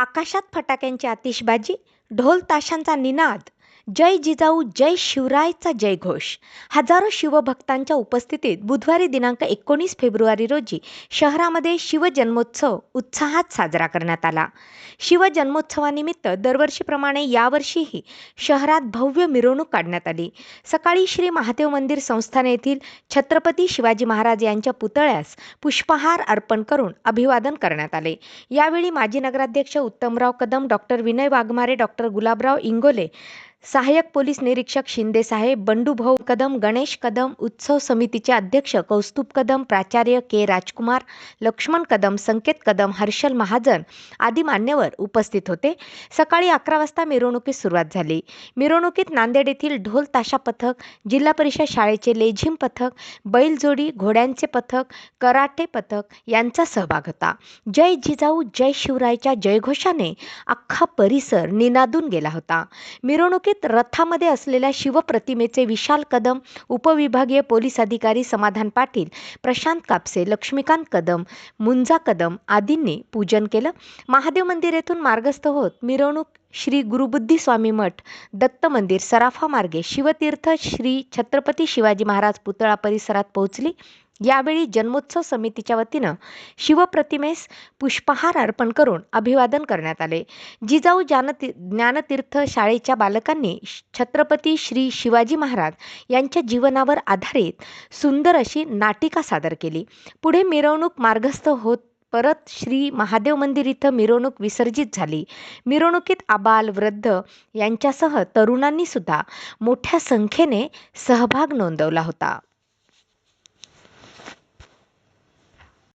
आकाशात फटाक्यांची आतिषबाजी ढोल ताशांचा निनाद. जय जिजाऊ जय शिवरायचा जयघोष हजारो शिवभक्तांच्या उपस्थितीत बुधवारी दिनांक एकोणीस फेब्रुवारी रोजी शहरामध्ये शिवजन्मोत्सव उत्साहात साजरा करण्यात आला. शिवजन्मोत्सवानिमित्त दरवर्षीप्रमाणे यावर्षीही शहरात भव्य मिरवणूक काढण्यात आली. सकाळी श्री महादेव मंदिर संस्थान येथील छत्रपती शिवाजी महाराज यांच्या पुतळ्यास पुष्पहार अर्पण करून अभिवादन करण्यात आले. यावेळी माजी नगराध्यक्ष उत्तमराव कदम डॉक्टर विनय वाघमारे डॉक्टर गुलाबराव इंगोले सहाय्यक पोलीस निरीक्षक शिंदे साहेब बंडूभाऊ कदम गणेश कदम उत्सव समितीचे अध्यक्ष कौस्तुभ कदम प्राचार्य के राजकुमार लक्ष्मण कदम संकेत कदम हर्षल महाजन आदी मान्यवर उपस्थित होते. सकाळी अकरा वाजता मिरवणुकीस सुरुवात झाली. मिरवणुकीत नांदेड येथील ढोल ताशा पथक जिल्हा परिषद शाळेचे लेझिम पथक बैलजोडी घोड्यांचे पथक कराटे पथक यांचा सहभाग होता. जय जिजाऊ जय शिवरायच्या जयघोषाने अख्खा परिसर निनादून गेला होता. मिरवणुकीत रथामध्ये असलेल्या शिवप्रतिमेचे विशाल कदम उपविभागीय पोलीस अधिकारी समाधान पाटील प्रशांत कापसे लक्ष्मीकांत कदम मुंजा कदम आदींनी पूजन केलं. महादेव मंदिर येथून मार्गस्थ होत मिरवणूक श्री गुरुबुद्धी स्वामी मठ दत्त मंदिर सराफा मार्गे शिवतीर्थ श्री छत्रपती शिवाजी महाराज पुतळा परिसरात पोहोचली. यावेळी जन्मोत्सव समितीच्या वतीनं शिवप्रतिमेस पुष्पहार अर्पण करून अभिवादन करण्यात आले. जिजाऊ जानती ज्ञानतीर्थ शाळेच्या बालकांनी छत्रपती श्री शिवाजी महाराज यांच्या जीवनावर आधारित सुंदर अशी नाटिका सादर केली. पुढे मिरवणूक मार्गस्थ होत परत श्री महादेव मंदिर इथं मिरवणूक विसर्जित झाली. मिरवणुकीत आबाल वृद्ध यांच्यासह तरुणांनी सुद्धा मोठ्या संख्येने सहभाग नोंदवला होता.